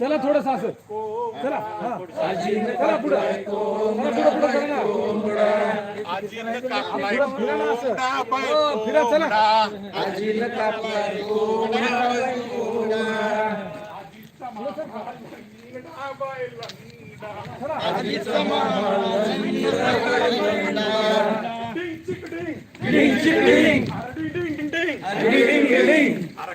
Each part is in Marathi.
चला थोडस असं. चला चला पुढं. चला पुढं पुढं करा ना. पुढं फिरा ना असं. हो, फिरा चला.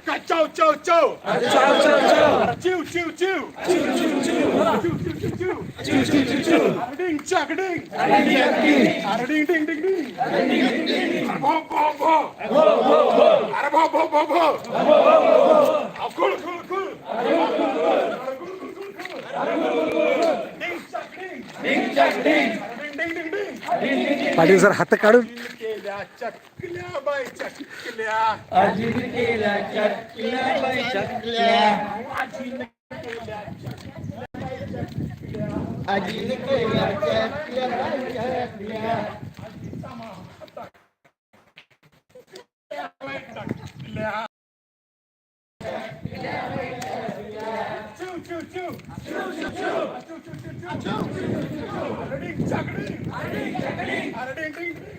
Kacau, cau, cau. Kacau, cau, cau. Ciu, ciu, ciu. Ciu, ciu, ciu. Ciu, ciu, ciu, ciu. Ciu, ciu, ciu, ciu. Arding, cak, ding. Arding, cak, ding. Arding, ding, ding, ding. Arding, ding, ding, ding. Bo, bo, bo. Bo, bo, bo. Ara, bo, bo, bo, bo. Bo, bo, bo, bo. Akul, akul, akul. Akul, akul, akul. Patil sir हात काढून केल्या चकल्या बाय चकल्या अजिन केल्या चकल्या बाय चकल्या आजीनं केल्या चकल्या केल्या चकल्या बाय चकल्या आजीचा मामा चकल्या बाय चकल्या चकडी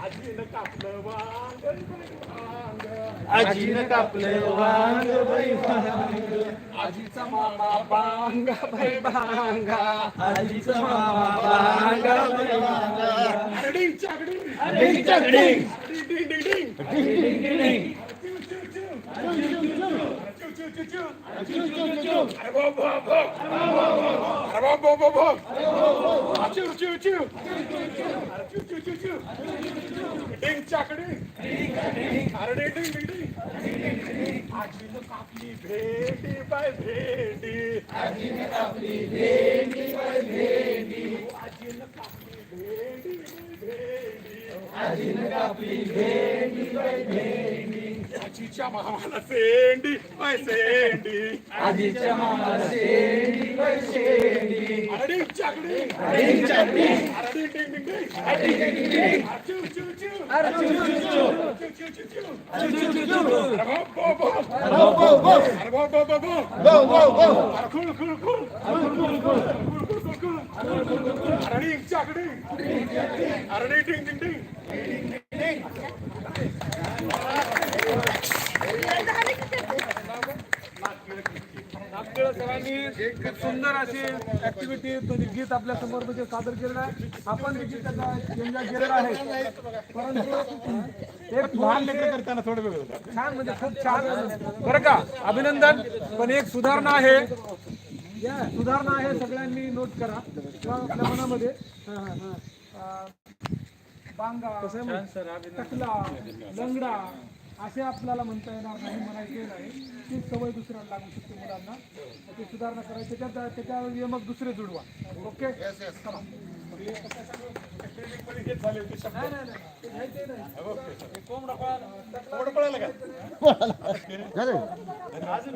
आजीनं कापलं वांग आजीनं कापलं वांग बाई आजीचा मामा बांगा बाई बांगा आजीचा मामा बांगा बाई बांगा अरे डिंग चागडी अरे डिंग चागडी डिंग डिंग डिंग डिंग. डिंग डिंग डिंग. कापली भेटी बाय भेटी आजीने कापली भेटी बाय भेटी आजीने कापली भेटी बाय भेटी आजीने कापली भेटी बाय भेटी आजीच्या मामाला सेंडी बाय सेंडी आजीच्या मामा शेंडी बाई शेंडी अरे डिंग चाकडी डिंग चाक डिंग अरे डिंग डिंग डिंग डिंग डिंग डिंग डिंग चू चू चू अरे चू चू चू चू चू चू चू चू चू चू अरे बो बो बो बो बो बो अरे बो बो बो बो बो बो बो अरे cool, cool, cool. Cool, cool, cool. Cool, cool, cool, cool. अरे ding, चक ding. अरे ding, ding, एक सुंदर अशी ऍक्टिव्हिटी म्हणजे गीत आपल्यासमोर म्हणजे सादर केलेलं आहे. आपण देखील त्याचा एन्जॉय केलेला आहे. परंतु एक लहान लेकरं करताना थोडं वेगळं होतं. छान म्हणजे खूप छान. बरं का? अभिनंदन. पण एक सुधारणा आहे. सुधारणा आहे सगळ्यांनी नोट करा. किंवा आपल्या मनामध्ये. हा, हा, हा. बांगा टकला लंगडा असे आपल्याला म्हणता येणार नाही म्हणायचं येणार नाही. ती सवय दुसऱ्याला लागू शकते मुलांना. त्याची सुधारणा करायची त्याच्या त्याच्या नियमक दुसरे जुडवा. ओके? अजून